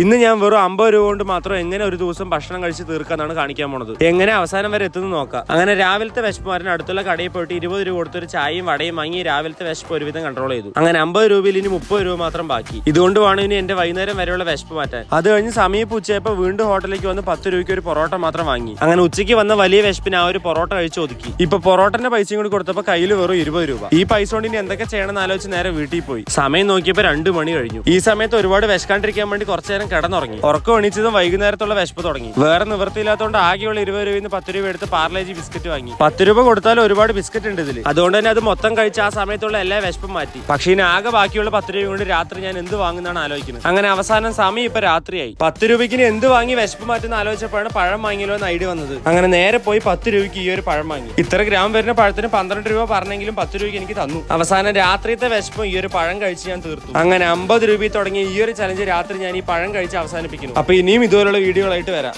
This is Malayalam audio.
ഇന്ന് ഞാൻ വെറും അമ്പത് രൂപ കൊണ്ട് മാത്രം എങ്ങനെ ഒരു ദിവസം ഭക്ഷണം കഴിച്ച് തീർക്കാന്നാണ് കാണിക്കാൻ പോണത്. എങ്ങനെ അവസാനം വരെ എത്തുന്നു നോക്കാം. അങ്ങനെ രാവിലത്തെ വിശപ്പുമാരൻ അടുത്തുള്ള കടയിൽ പോയിട്ട് ഇരുപത് രൂപ കൊടുത്തൊരു ചായയും വടയും വാങ്ങി രാവിലത്തെ വിശപ്പ് ഒരുവിധം കൺട്രോൾ ചെയ്തു. അങ്ങനെ അമ്പത് രൂപയിൽ ഇനി മുപ്പത് രൂപ മാത്രം ബാക്കി. ഇതുകൊണ്ട് വേണം ഇനി എന്റെ വൈകുന്നേരം വരെയുള്ള വിശപ്പ് മാറ്റാൻ. അത് കഴിഞ്ഞ് സമീപ ഉച്ചയപ്പോൾ വീണ്ടും ഹോട്ടലിലേക്ക് വന്ന് പത്ത് രൂപയ്ക്ക് ഒരു പൊറോട്ട മാത്രം വാങ്ങി. അങ്ങനെ ഉച്ചയ്ക്ക് വന്ന വലിയ വിശപ്പിന് ആ ഒരു പൊറോട്ട കഴിച്ച് ഒതുക്കി. ഇപ്പൊ പൊറോട്ടന്റെ പൈസയും കൂടി കൊടുത്തപ്പോൾ കയ്യിൽ വെറും ഇരുപത് രൂപ. ഈ പൈസ കൊണ്ട് ഇനി എന്തൊക്കെ ചെയ്യണമെന്ന് ആലോചിച്ച് നേരെ വീട്ടിൽ പോയി. സമയം നോക്കിയപ്പോൾ രണ്ട് മണി കഴിഞ്ഞു. ഈ സമയത്ത് ഒരുപാട് വിശക്കാണ്ടിരിക്കാൻ വേണ്ടി കുറച്ചു നേരം കിടന്നുറങ്ങി. ഉറക്കം എണീച്ചതും വൈകുന്നേരത്തുള്ള വിശപ്പ് തുടങ്ങി. വേറെ നിവൃത്തിയില്ലാത്തതുകൊണ്ട് ആകെയുള്ള ഇരുപത് രൂപയിൽ നിന്ന് പത്ത് രൂപ എടുത്ത് പാർലേജി ബിസ്ക്കറ്റ് വാങ്ങി. പത്ത് രൂപ കൊടുത്താൽ ഒരുപാട് ബിസ്ക്കറ്റ് ഉണ്ട് ഇതിൽ അതുകൊണ്ട് തന്നെ അത് മൊത്തം കഴിച്ച് ആ സമയത്തുള്ള എല്ലാ വിശപ്പും മാറ്റി. പക്ഷേ ഇനി ആകെ ബാക്കിയുള്ള പത്ത് രൂപ കൊണ്ട് രാത്രി ഞാൻ എന്ത് വാങ്ങുന്നതാണ് ആലോചിക്കുന്നത്. അങ്ങനെ അവസാനം സമയം ഇപ്പൊ രാത്രിയായി. പത്ത് രൂപയ്ക്ക് എന്ത് വാങ്ങി വിശപ്പ് മാറ്റുന്ന ആലോചിച്ചപ്പോഴാണ് പഴം വാങ്ങിയല്ലോ എന്ന് ഐഡിയ വന്നത്. അങ്ങനെ നേരെ പോയി പത്ത് രൂപയ്ക്ക് ഈ ഒരു പഴം വാങ്ങി. ഇത്ര ഗ്രാം വരുന്ന പഴത്തിന് പന്ത്രണ്ട് രൂപ പറഞ്ഞെങ്കിലും പത്ത് രൂപയ്ക്ക് എനിക്ക് തന്നു. അവസാനം രാത്രിത്തെ വിശപ്പും ഈ ഒരു പഴം കഴിച്ച് ഞാൻ തീർത്തു. അങ്ങനെ അമ്പത് രൂപയിൽ തുടങ്ങി ഈ ഒരു ചലഞ്ച് രാത്രി ഞാൻ ഈ പഴം കഴിച്ച് അവസാനിപ്പിക്കുന്നു. അപ്പൊ ഇനിയും ഇതുപോലുള്ള വീഡിയോകളായിട്ട് വരാം.